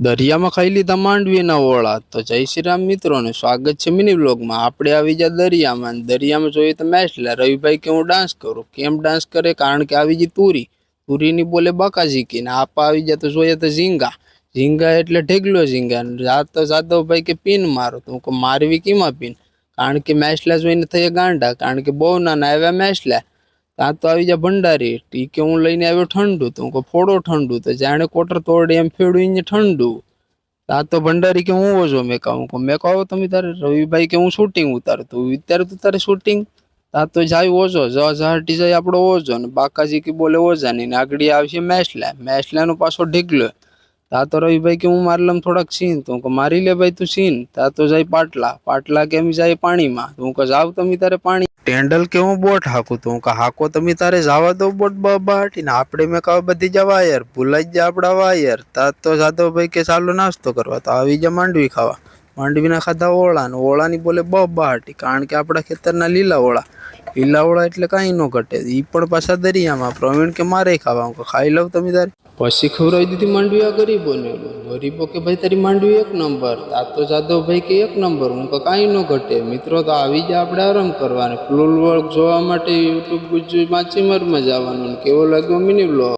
દરિયામાં ખાઈ લીધા માંડવીના ઓળા. તો જય શ્રી રામ મિત્રોને સ્વાગત છે મિની બ્લોગમાં આપણે આવી ગયા દરિયામાં દરિયામાં જોઈએ તો મેચલા રવિભાઈ કે હું ડાન્સ કરું. કેમ ડાન્સ કરે? કારણ કે આવી ગઈ તુરી. તુરીની બોલે બકાજી ઝીકીને આપા આવી ગયા તો જોઈએ તો ઝીંગા. ઝીંગા એટલે ઢેગલો ઝીંગા. જાતો જાદવભાઈ કે પીન મારો. તો હું મારવી કીમાં પીન? કારણ કે મેચલા જોઈને થઈએ ગાંડા. કારણ કે બહુ નાના આવ્યા મેચલા ત્યાં તો આવી જા ભંડારી. ઈ કે હું લઈને આવ્યો ઠંડુ, તો હું ફોડો ઠંડુ. તો જાણે કોટર તોડે એમ ફેડું એને ઠંડુ. આ તો ભંડારી કે હું ઓછો મેં કહું કહું, મેં કહો તમે તારે રવિભાઈ કે હું શૂટિંગ ઉતારું. તું અત્યારે તું તારે શૂટિંગ તા તો જાય ઓછો જ ઝાટી જાય આપણો ઓજો ને બાકાજી કે બોલે ઓજા ને આગળી આવશે મેસલા. મેસલાનો પાછો ઢીકલો તા તો રવિભાઈ કે હું મારલમ થોડાક સીન. તો કહું, મારી લે ભાઈ તું સીન. તા તો જાય પાટલા. પાટલા કેમ જાય પાણીમાં. તું કહું, જાવ તમે તારે પાણી ટેન્ડલ કે હું બોટ હાકું તો? હું કહું, હાકો તમે તારે જવા દો બોટ બહાટી ને આપણે મેં કહો બધી જવા વાયર ભૂલાઈ જ આપણા વાયર તાત તો જાદવભાઈ કે, ચાલો નાસ્તો કરવા. તો આવી જા માંડવી ખાવા. માંડવીના ખાધા ઓળા ને ઓળાની બોલે બ બહાટી કારણ કે આપણા ખેતરના લીલા ઓળા. લીલા ઓળા એટલે કાંઈ ન ઘટે. એ પણ પાછા દરિયામાં. પ્રવીણ કે મારે ખાવા. હું ખાઈ લઉં તમે તારે. પછી ખવડાવી દીધી માંડવી આ ગરીબોને. ગરીબો કે ભાઈ તારી માંડવી એક નંબર, આ તો જાદવભાઈ કે એક નંબર, હું કાંઈ ન ઘટે. મિત્રો તો આવી જાય આપણે આરામ કરવાનો. ફૂલ વર્ક જોવા માટે યુટ્યુબ ગુજુ માછીમારમાં જવાનું કેવો લાગ્યો મિની બ્લોગ